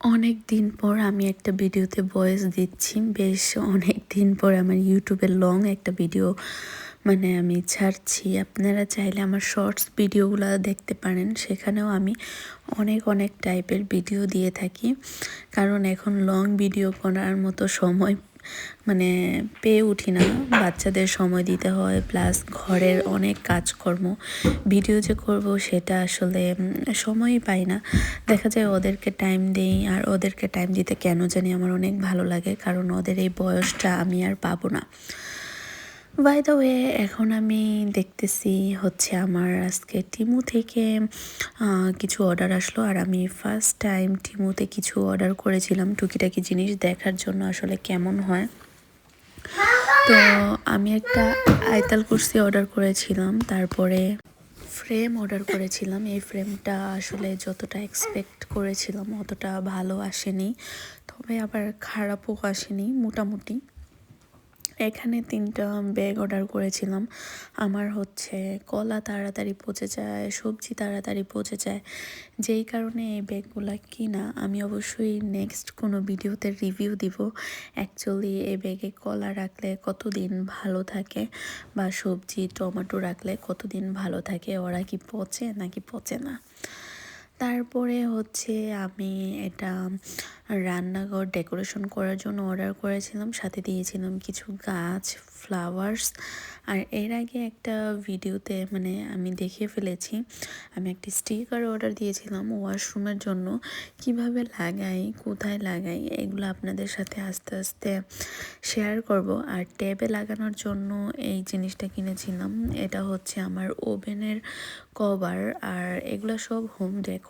অনেক দিন পর আমি একটা ভিডিওতে ভয়েস দিচ্ছি। বেশ অনেক দিন পর আমার ইউটিউবে লং একটা ভিডিও মানে আমি ছাড়ছি। আপনারা চাইলে আমার শর্টস ভিডিওগুলো দেখতে পারেন। সেখানেও আমি অনেক অনেক টাইপের ভিডিও দিয়ে থাকি। কারণ এখন লং ভিডিও করার মতো সময় মানে পেয়ে উঠি না। বাচ্চাদের সময় দিতে হয় প্লাস ঘরের অনেক কাজকর্ম। ভিডিও যে করব সেটা আসলে সময়ই পাই না। দেখা যায় ওদেরকে টাইম দেই, আর ওদেরকে টাইম দিতে কেন জানি আমার অনেক ভালো লাগে, কারণ ওদের এই বয়সটা আমি আর পাবো না। বাই দ্য ওয়ে এখন আমি দেখতেছি হচ্ছে আমার আজকে টিমু থেকে কিছু অর্ডার আসলো। আর আমি ফার্স্ট টাইম টিমুতে কিছু অর্ডার করেছিলাম টুকিটাকি জিনিস দেখার জন্য আসলে কেমন হয়। তো আমি একটা আয়তাল কুর্সি অর্ডার করেছিলাম, তারপরে ফ্রেম অর্ডার করেছিলাম। এই ফ্রেমটা আসলে যতটা এক্সপেক্ট করেছিলাম অতটা ভালো আসেনি। তবে আবার খারাপও আসেনি, মোটামুটি। এখানে তিনটা ব্যাগ অর্ডার করেছিলাম। আমার হচ্ছে কলা তাড়াতাড়ি পচে যায়, সবজি তাড়াতাড়ি পচে যায়। যেই কারণে এই ব্যাগগুলো কিনা, আমি অবশ্যই নেক্সট কোনো ভিডিওতে রিভিউ দিব। অ্যাকচুয়ালি এই ব্যাগে কলা রাখলে কতদিন ভালো থাকে বা সবজি, টমেটো রাখলে কতদিন ভালো থাকে, ওরা কি পচে নাকি পচে না? তারপরে হচ্ছে আমি এটা রান্নাঘর ডেকোরেশন করার জন্য অর্ডার করেছিলাম। সাথে দিয়েছিলাম কিছু গাছ ফ্লাওয়ার্স আর এর আগে একটা ভিডিওতে মানে আমি দেখিয়ে ফেলেছি। আমি একটি স্টিকার অর্ডার দিয়েছিলাম ওয়াশরুমের জন্য। কীভাবে লাগাই, কোথায় লাগাই, এগুলো আপনাদের সাথে আস্তে আস্তে শেয়ার করব। আর ট্যাবে লাগানোর জন্য এই জিনিসটা কিনেছিলাম। এটা হচ্ছে আমার ওভেনের কভার আর এগুলো সব home decor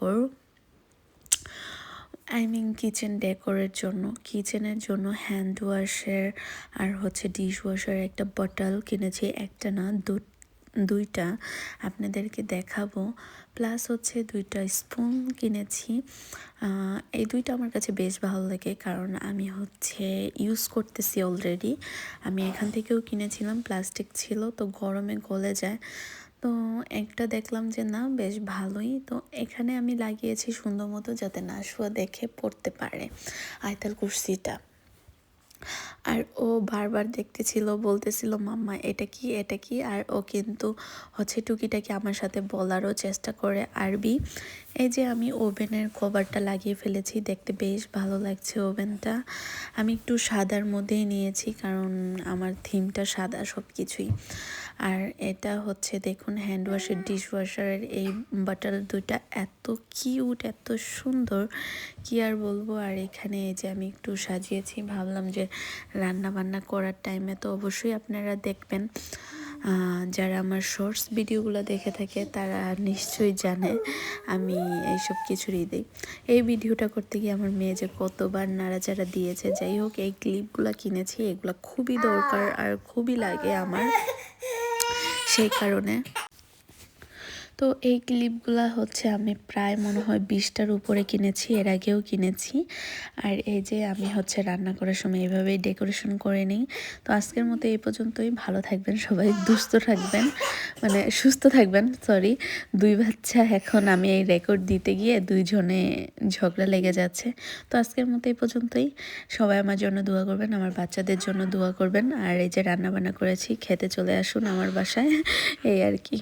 I mean kitchen ডেকোরের জন্য কিচেনের জন্য হ্যান্ড ওয়াশের আর হচ্ছে ডিশ ওয়াশের একটা বটল কিনেছি, একটা না দু, দুইটা আপনাদেরকে দেখাবো। প্লাস হচ্ছে দুইটা স্পুন কিনেছি। এই দুইটা আমার কাছে বেশ ভালো লাগে কারণ আমি হচ্ছে ইউজ করতেছি অলরেডি আমি এখান থেকেও কিনেছিলাম প্লাস্টিক ছিল, তো গরমে গলে যায়। তো একটা দেখলাম যে না, বেশ ভালোই। তো এখানে আমি লাগিয়েছি সুন্দর মতো যাতে না শুয়া দেখে পড়তে পারে আয়তাল কুর্সিটা। আর ও বারবার দেখতেছিল, বলতেছিল, মাম্মা, এটা কি এটা কি? আর ও কিন্তু হচ্ছে টুকিটাকি আমার সাথে বলারও চেষ্টা করে আরবি। এই যে আমি ওভেনের কভারটা লাগিয়ে ফেলেছি, দেখতে বেশ ভালো লাগছে ওভেনটা। আমি একটু সাদার মধ্যেই নিয়েছি কারণ আমার থিমটা সাদা সব কিছুই আর এটা হচ্ছে দেখুন হ্যান্ড ওয়াশের ডিশ ওয়াশারের এই বাটার দুইটা এত কিউট, এত সুন্দর। কি আর বলব? আর এখানে এই যে আমি একটু সাজিয়েছি, ভাবলাম যে রান্না বান্না করার টাইমে তো অবশ্যই আপনারা দেখবেন। যারা আমার শর্টস ভিডিওগুলো দেখে থাকে, তারা নিশ্চয়ই জানে আমি এইসব কিছুরই দিই। এই ভিডিওটা করতে গিয়ে আমার মেয়ে যে কতবার নাড়াচাড়া দিয়েছে, যাই হোক, এই ক্লিপগুলো কিনেছি, এগুলো খুবই দরকার আর খুবই লাগে আমার। সেই কারণে তো এই ক্লিপগুলো হচ্ছে আমি প্রায় মনে হয় বিশটার উপরে কিনেছি, এর আগেও কিনেছি। আর এই যে আমি হচ্ছে রান্না করার সময় এইভাবেই ডেকোরেশন করে নিই। তো আজকের মতো এই পর্যন্তই। ভালো থাকবেন সবাই, দুস্থ থাকবেন মানে সুস্থ থাকবেন সরি দুই বাচ্চা এখন আমি এই রেকর্ড দিতে গিয়ে দুইজনে ঝগড়া লেগে যাচ্ছে। তো আজকের মতো এই পর্যন্তই। সবাই আমার জন্য দোয়া করবেন, আমার বাচ্চাদের জন্য দোয়া করবেন। আর এই যে রান্না বান্না করেছি, খেতে চলে আসুন আমার বাসায়। এই আর কি।